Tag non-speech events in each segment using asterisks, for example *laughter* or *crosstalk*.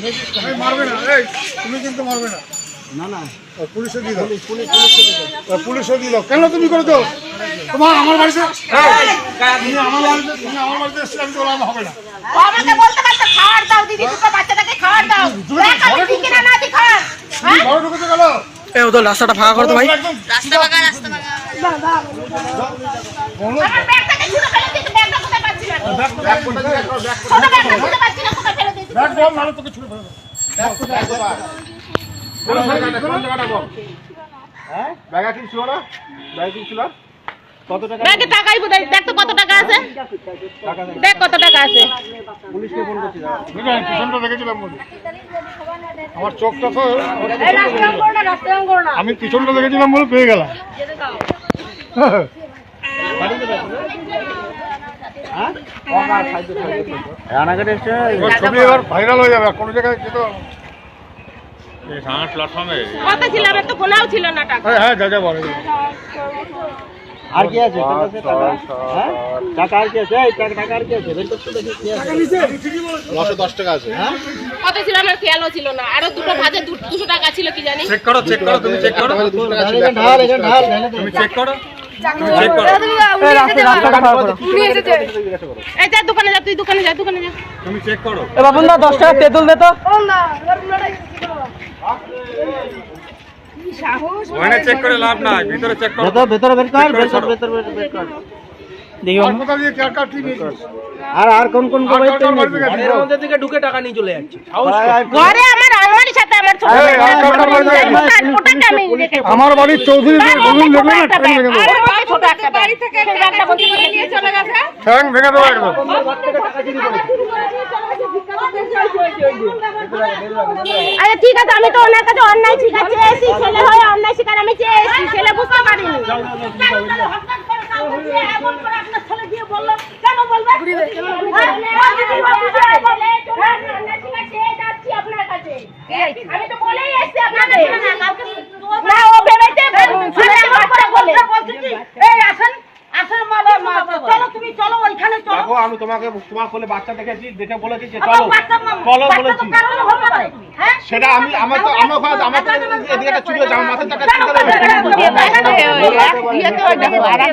এই মারবে না। এই তুমি কিন্তু মারবে না। না না। পুলিশে দিয়ে দাও। ও, পুলিশে দিয়ে দাও। কেন তুমি করে দাও? তোমার আমার বাড়িতে এই, তুমি আমার বাড়িতে তুমি আমার বাড়িতে এসেছিলে আমি তো বললাম হবে না। ও আমাকে বলতে পারতো খাবার দাও দিদি দুটো বাচ্চাটাকে খাবার দাও। তুমি দেখ আমি ঘরে ঠিক কিনা না দিই খাবার ঘরে ঢুকেছে গেল এ ওদের রাস্তাটা ফাঁকা করতো ভাই। রাস্তা বাগা রাস্তা বাগা আমার ব্যাগটাকে ছুঁড়ে ফেলে দিয়েছে ব্যাগটা কোথায় পাচ্ছি? না ব্যাগ কোথায়? ব্যাগ পাচ্ছি বল নাহলে তোকে ছুড়ে ফেলব হ্যাঁ? দেখ তো কত টাকা আছে। দেখ কত টাকা আছে। পুলিশকে ফোন করছি পিছনটা দেখেছিলাম মধ্যে আমার চোখটা তো এই রাস্তা অন করো না রাস্তা অন করো না। আমি পিছনটা দেখেছিলাম বলে পেয়ে গেলাম। *laughs* রানাঘাটে এবার ছবি এবার ভাইরাল হয়ে যাবে কোনো জায়গায় যেতে ছিল আমার তো গোনাও ছিল না টাকা। হ্যাঁ হ্যাঁ যা যা বলে। আর কি আছে? টাকা হ্যাঁ? টাকা আর কি আছে? এই টাকা টাকা আর কি আছে? কত ছিল আমার খেয়ালও ছিল না। আরও দুটো ভাজে দু- দুশো টাকা ছিল কি জানি? চেক করো চেক করো তুমি চেক করো। ঢাল ঢাল তুমি চেক করো। তুমি চেক করো। এই যা দোকানে যা তুই দোকানে যা দোকানে যা। তুমি চেক করো। এ বাবুন দা দশ টাকা তেঁতুল দে তো। ওখানে চেক করে লাভ নাই ভিতরে চেক করো। ভেতর ভেতরে বের কর বের কর বের বের কর। দেখি আর আর কোন কোন? থেকে ঢুকে টাকা নিয়ে চলে যাচ্ছে। ঘরে আমার আলমারির সাথে বাড়ির চৌধুরী বলুন দেখলে না একটা ভেঙে দেবো ছোট একটা ব্যাগ। সেই ব্যাগটা বলতে বলতে নিয়ে চলে গেছে। ঠ্যাং ভেঙে দেবো একদম। আরে ঠিক আছে আমি তো ওনার কাছে অন্যায় শিকার চেয়েছি। ছেলে হয়ে অন্যায় শিকার আমি চেয়েছি। ছেলে বুঝতে পারিনি। এমন করে আপনার ছেলে দিয়ে বলল, কেন বলবে? অন্যায় শিকার চেয়ে যাচ্ছি আপনার কাছে। আমি তো বলেই এসছি তোমাকে তোমার কোলে বাচ্চা দেখেছি দেখে বলেছি যে চলো চলো বলেছি সেটা আমি আমার তো আমার ওখানে আমার তো এদিকে একটা চুরি হয়েছে আমার মাথার টাকা চিন্তা নেই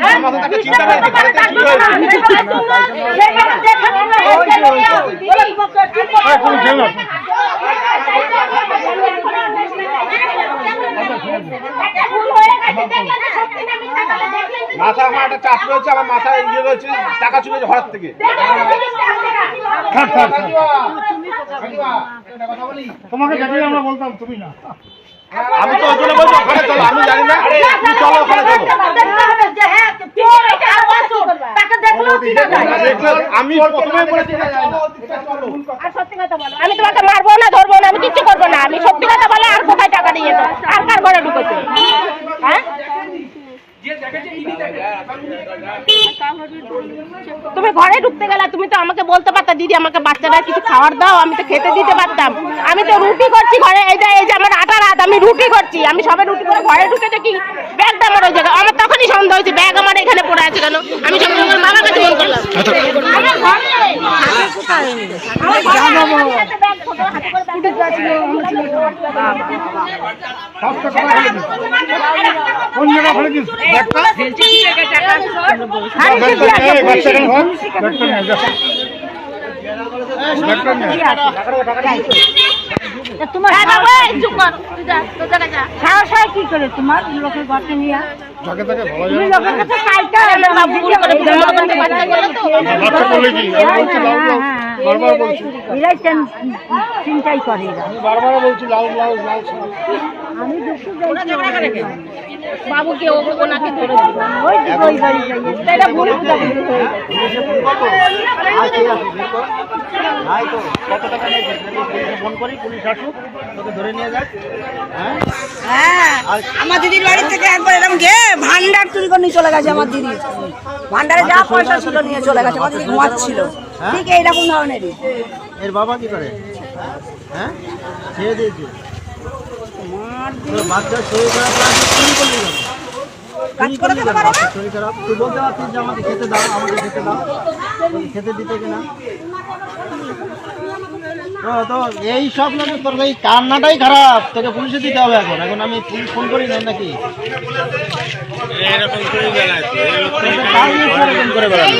আমার মাথার টাকা চিন্তা করে এখানে তো চুরি হয়েছে হ্যাঁ, তুমি খেলো। মাথা আমার একটা চাপ রয়েছে আমার মাথায় ইয়ে রয়েছে টাকা হঠাৎ থেকে। তোমাকে দেখলে আমরা বলতাম তুমি না। আমি তো ওই জন্য বলছি ওখানে চলো আমি জানি না। তুমি চলো ওখানে চলো। আমি প্রথমে বলেছি যে চলো, চলো। আর সত্যি কথা বলো আমি তোমাকে মারবো না ধরবো না আমি কিচ্ছু করব না। আমি সত্যি কথা বলে আর কোথায় টাকা দিয়ে যেত আর কার ঘরে ঢুকেছে? হ্যাঁ? তুমি ঘরে ঢুকতে গেলে তুমি তো আমাকে বলতে পারতা দিদি আমাকে বাচ্চাটা কিছু খাবার দাও আমি তো খেতে দিতে পারতাম। আমি তো রুটি করছি ঘরে এই যে এই যে আমার আটা রাত আমি রুটি করছি। আমি সবে রুটি করে ঘরে ঢুকে দেখি ব্যাগটা আমার ওই জায়গায় আমার তখনই সন্দেহ হয়েছে ব্যাগ আমার এখানে পড়ে আছে কেন? আমি সঙ্গে সঙ্গে বাবার কাছে ফোন করলাম। আমার ঘরে কোন। ব্যাগটা নিয়ে আয়। তোমার সাহস হয় কি করে তোমার লোকের ঘরটা নিয়ে যাকে তাকে বলা যায় লোকের কাছে করে বাচ্চা করলে কি বারবার বলছি? এরাই চিন্তাই করে আমি বারবার বলছি লাউ লাউ লাউ লাউ। আমি দেখতে বাবুকে ও ওনাকে ধরে ওই ওই বাড়ি যাই এটা ভুল বুঝাবুঝি নাই তো কত টাকা ফোন করি পুলিশ আসুক তোকে ধরে নিয়ে যাক হ্যাঁ হ্যাঁ আমার দিদির বাড়ি থেকে একবার এরকম গে ভান্ডার চুরি করে নিয়ে চলে গেছে আমার দিদি। ভান্ডারে যা পয়সা ছিল নিয়ে চলে গেছে আমার দিদি ঘুমাচ্ছিল। ঠিক এইরকম ধরনেরই। এর বাবা কি করে? হ্যাঁ? ছেড়ে দিয়েছে। শরীর খারাপ চুরি করলি কাজ করে করলি পারে না? শরীর খারাপ। তুই বলতে পারছিস যে আমাকে খেতে দাও আমাকে খেতে দাও। খেতে দিতে কিনা? তো তো এই সব না তোর এই কান্নাটাই খারাপ। তোকে পুলিশে দিতে হবে এখন। এখন আমি পুলিশ ফোন করি না নাকি? এরকম করে বেড়াচ্ছে করে বেড়ানো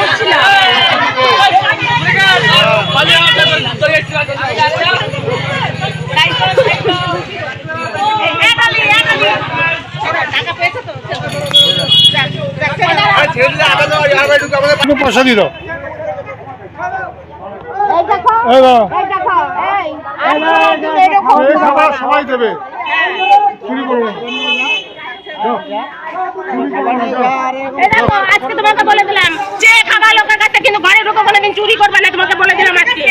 পয়সা সবাই দেবে। চুরি করব আজকে তোমাকে বলে দিলাম যে খাবার লোকের কাছে কিন্তু ঘরে ঢুকো বলে চুরি করবে না তোমাকে বলে দিলাম আজকে।